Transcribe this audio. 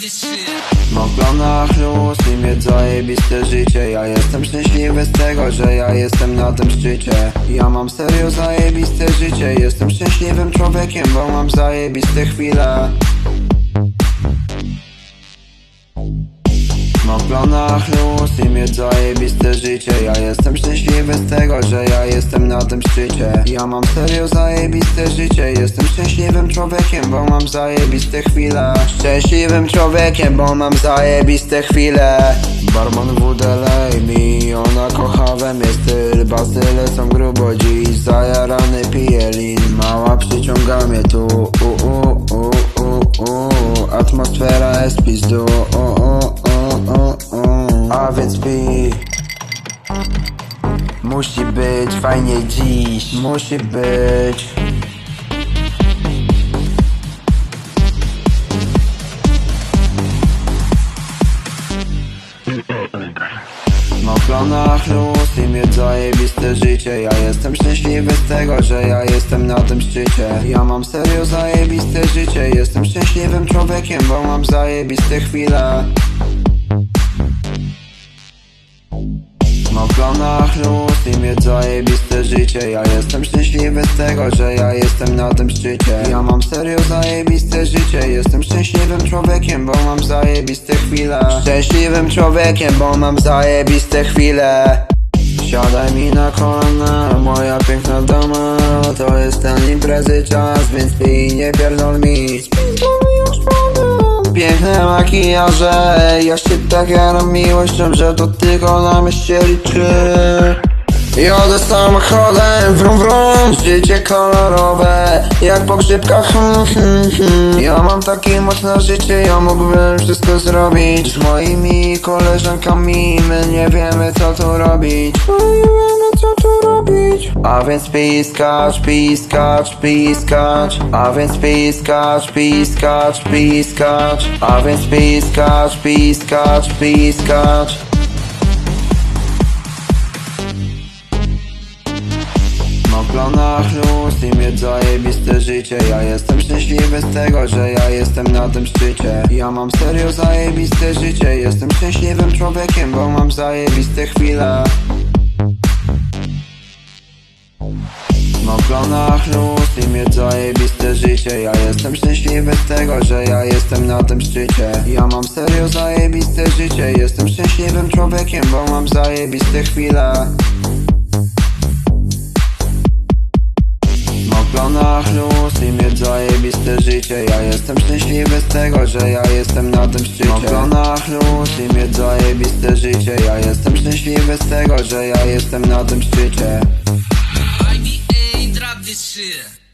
W oglądach luz i mieć zajebiste życie. Ja jestem szczęśliwy z tego, że ja jestem na tym szczycie. Ja mam serio zajebiste życie. Jestem szczęśliwym człowiekiem, bo mam zajebiste chwile W oglądach luz i mieć zajebiste życie. Ja jestem szczęśliwy z tego, że ja jestem na tym szczycie. Ja mam serio zajebiste życie. Jestem szczęśliwym człowiekiem, bo mam zajebiste chwile. Szczęśliwym człowiekiem, bo mam zajebiste chwile. Barman lej mi Ona kocha we mnie styl Bazyle są grubo dziś Zajarany pije lin Mała przyciąga mnie tu u, u, u, u, u. Atmosfera jest pizdu u, u, u, u. Więc pi Musi być fajnie dziś. Musi być. Na planach luz i mieć zajebiste życie. Ja jestem szczęśliwy z tego, że ja jestem na tym szczycie. Ja mam serio zajebiste życie. Jestem szczęśliwym człowiekiem, bo mam zajebiste chwile planach luz i mieć zajebiste życie. Ja jestem szczęśliwy z tego, że ja jestem na tym szczycie. Ja mam serio zajebiste życie. Jestem szczęśliwym człowiekiem, bo mam zajebiste chwile. Szczęśliwym człowiekiem, bo mam zajebiste chwile. Siadaj mi na kolana, moja piękna dama. To jest ten imprezy czas, więc pij, nie pierdol mi Piękne makijaże, ja się tak jaram miłością, że to tylko na mnie liczy Jadę samochodem, wrum wrum, życie kolorowe, jak po grzybkach, hmm, hmm, hmm. Ja mam takie mocne życie, ja mógłbym wszystko zrobić. Z moimi koleżankami, my nie wiemy co tu robić. My wiemy co tu robić. A więc piskacz, piskacz, piskacz. A więc piskacz, piskacz, piskacz. A więc piskacz, piskacz, piskacz planach luz i mieć zajebiste życie. Ja jestem szczęśliwy z tego, że ja jestem na tym szczycie. Ja mam serio zajebiste życie. Jestem szczęśliwym człowiekiem, bo mam zajebiste chwile. Na planach luz i mieć zajebiste życie. Ja jestem szczęśliwy z tego, że ja jestem na tym szczycie. Ja mam serio zajebiste życie. Jestem szczęśliwym człowiekiem, bo mam zajebiste chwile planach luz i mieć zajebiste życie. Ja jestem szczęśliwy z tego, że ja jestem na tym szczycie. Na planach luz i mieć zajebiste życie. Ja jestem szczęśliwy z tego, że ja jestem na tym szczycie. IDA, drop this shit.